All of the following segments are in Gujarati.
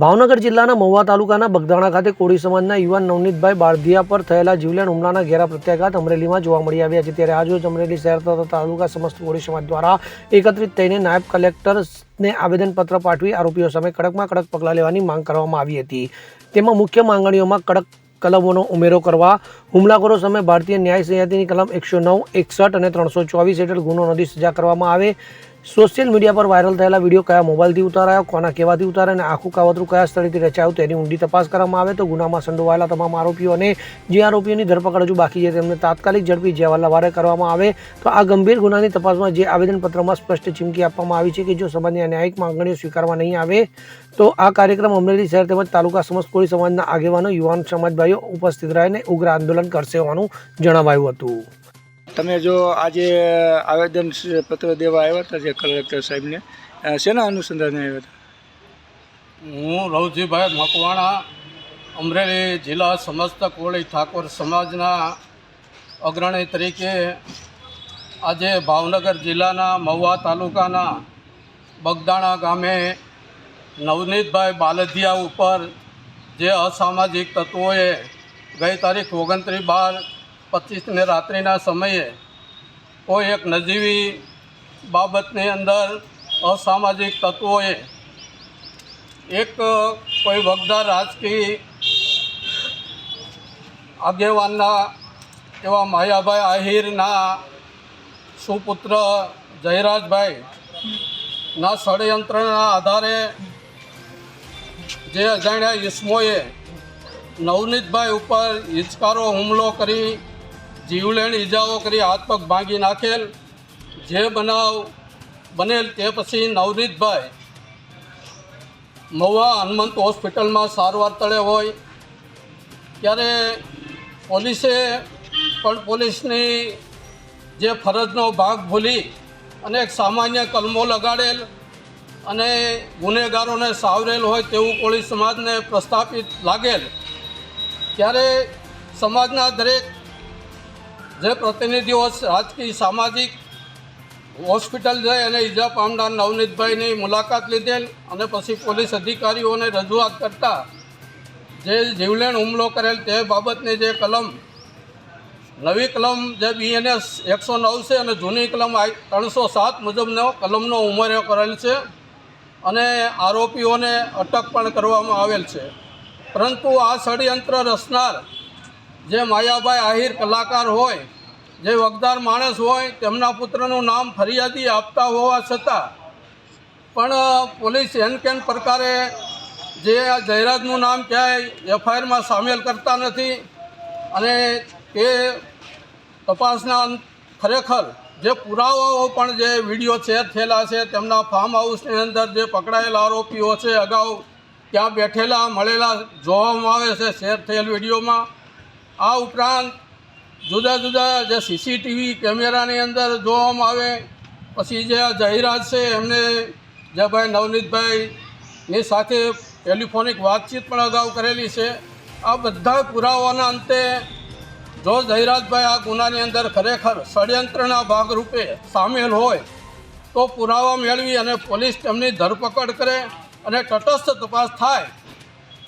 ભાવનગર જિલ્લાના મહુવા તાલુકાના બગદાણા ખાતે કોળી સમાજના યુવાન નવનીતભાઈ બાળધિયા પર થયેલા જીવલેણ હુમલાના ઘેરા પ્રત્યાઘાત અમરેલીમાં જોવા મળી આવ્યા છે. ત્યારે આજરોજ અમરેલી શહેર તથા તાલુકા સમસ્ત કોળી સમાજ દ્વારા એકત્રિત થઈને નાયબ કલેક્ટરને આવેદનપત્ર પાઠવી આરોપીઓ સામે કડકમાં કડક પગલાં લેવાની માંગ કરવામાં આવી હતી. તેમાં મુખ્ય માંગણીઓમાં કડક કલમોનો ઉમેરો કરવા, હુમલાખોરો સામે ભારતીય ન્યાય સંહિતાની કલમ એકસો નવ, એકસઠ અને ત્રણસો ચોવીસ હેઠળ ગુનો નોંધી સજા કરવામાં આવે સોશિયલ મીડિયા પર વાયરલ થયેલા વીડિયો કયા મોબાઈલથી ઉતારાયો, કોના કેવાથી ઉતારા અને આખું કાવતરું કયા સ્થળેથી રચાયું તેની ઊંડી તપાસ કરવામાં આવે તો ગુનામાં સંડોવાયેલા તમામ આરોપીઓ અને જે આરોપીઓની ધરપકડ હજુ બાકી છે તેમને તાત્કાલિક ઝડપી જેવા લવારે કરવામાં આવે તો આ ગંભીર ગુનાની તપાસમાં જે આવેદનપત્રમાં સ્પષ્ટ ચીમકી આપવામાં આવી છે કે જો સમાજની ન્યાયિક માંગણીઓ સ્વીકારવા નહીં આવે તો આ કાર્યક્રમ અમરેલી શહેર તેમજ તાલુકા સમસ્ત કોળી સમાજના આગેવાનો, યુવાન સમાજ ભાઈઓ ઉપસ્થિત રહીને ઉગ્ર આંદોલન કરશે હોવાનું જણાવાયું હતું. તમે જો આજે આવેદન પત્ર દેવા આવ્યા હતા જે કલેક્ટર સાહેબને શેના અનુસંધાને આવ્યા હતા? હું રવજીભાઈ મકવાણા, અમરેલી જિલ્લા સમસ્ત કોળી ઠાકોર સમાજના અગ્રણી તરીકે આજે ભાવનગર જિલ્લાના મહુવા તાલુકાના બગદાણા ગામે નવનીતભાઈ બાલધિયા ઉપર જે અસામાજિક તત્વોએ ગઈ તારીખ ઓગણત્રીસ બાર પચીસને રાત્રિના સમયે કોઈ એક નજીવી બાબતની અંદર અસામાજિક તત્વોએ એક કોઈ વગદાર રાજકીય આગેવાનના એવા માયાભાઈ આહિરના સુપુત્ર જયરાજભાઈ ના ષડયંત્રના આધારે જે અજાણ્યા ઈસમોએ નવનીતભાઈ ઉપર હિચકારો હુમલો કરી જીવલેણ ઈજાઓ કરી હાથ પગ ભાંગી નાખેલ. જે બનાવ બનેલ તે પછી નવનીતભાઈ મહુવા હનુમંત હોસ્પિટલમાં સારવાર તળે હોય. ત્યારે પોલીસે પણ પોલીસની જે ફરજનો ભાગ ભૂલી અને એક સામાન્ય કલમો લગાડેલ અને ગુનેગારોને સાવરેલ હોય તેવું કોળી સમાજને પ્રસ્થાપિત લાગેલ. ત્યારે સમાજના દરેક જે પ્રતિનિધિઓ રાજકીય સામાજિક હોસ્પિટલ જઈ અને ઈજા પામનાર નવનીતભાઈની મુલાકાત લીધેલ અને પછી પોલીસ અધિકારીઓને રજૂઆત કરતા જે જીવલેણ હુમલો કરેલ તે બાબતની જે કલમ, નવી કલમ જે બીએનએસ એકસો નવ છે અને જૂની કલમ ત્રણસો સાત મુજબનો કલમનો ઉમેરો કરેલ છે અને આરોપીઓને અટક પણ કરવામાં આવેલ છે. પરંતુ આ ષડયંત્ર રચનાર જે માયાભાઈ આહિર કલાકાર હોય, જે વગદાર માણસ હોય, તેમના પુત્રનું નામ ફરિયાદી આપતા હોવા છતાં, પણ પોલીસ એન કેન પ્રકારે જે આ જયરાજનું નામ ક્યાંય એફઆઈઆરમાં સામેલ કરતા નથી અને તે તપાસના ખરેખર જે પુરાવાઓ પણ જે વીડિયો શેર થયેલા છે, તેમના ફાર્મ હાઉસની અંદર જે પકડાયેલા આરોપીઓ છે, અગાઉ ત્યાં બેઠેલા, મળેલા જોવામાં આવે છે, શેર થયેલ વિડીયોમાં. આ ઉપરાંત જુદા જુદા જે સીસીટીવી કેમેરાની અંદર જોવામાં આવે, પછી જે આ જાહેરાત છે, એમને જે ભાઈ નવનીતભાઈની સાથે ટેલિફોનિક વાતચીત પણ અગાઉ કરેલી છે. આ બધા પુરાવાના અંતે જો જયરાજભાઈ આ ગુનાની અંદર ખરેખર ષડયંત્રના ભાગરૂપે સામેલ હોય, તો પુરાવા મેળવી અને પોલીસ તેમની ધરપકડ કરે અને તટસ્થ તપાસ થાય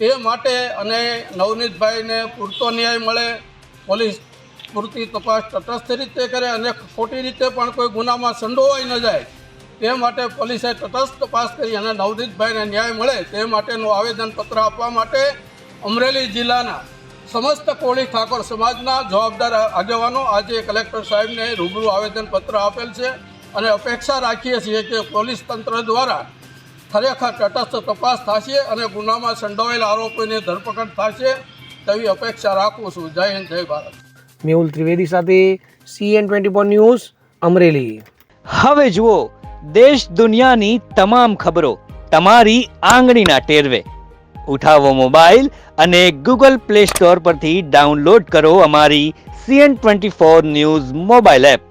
તે માટે અને નવનીતભાઈને પૂરતો ન્યાય મળે, પોલીસ પૂરતી તપાસ તટસ્થ રીતે કરે અને ખોટી રીતે પણ કોઈ ગુનામાં સંડોવાઈ ન જાય, તે માટે પોલીસે તટસ્થ તપાસ કરી અને નવનીતભાઈને ન્યાય મળે તે માટેનું આવેદનપત્ર આપવા માટે અમરેલી જિલ્લાના સમસ્ત કોળી ઠાકોર સમાજના જવાબદાર આગેવાનો આજે કલેક્ટર સાહેબને રૂબરૂ આવેદનપત્ર આપેલ છે અને અપેક્ષા રાખીએ છીએ કે પોલીસ તંત્ર દ્વારા ખરેખર તટસ્થ તપાસ થશે અને ગુનામાં સંડોવાયેલા આરોપીની ધરપકડ થશે તેવી અપેક્ષા રાખું છું. જય હિન્દ જય ભારત. મેહુલ ત્રિવેદી સાથે CN twenty four news Amreli. હવે જુઓ દેશ દુનિયાની તમામ ખબરો તમારી આંગળીના ટેરવે. ઉઠાવો મોબાઈલ અને ગૂગલ પ્લે સ્ટોર પરથી ડાઉનલોડ કરો અમારી CN twenty four news mobile app.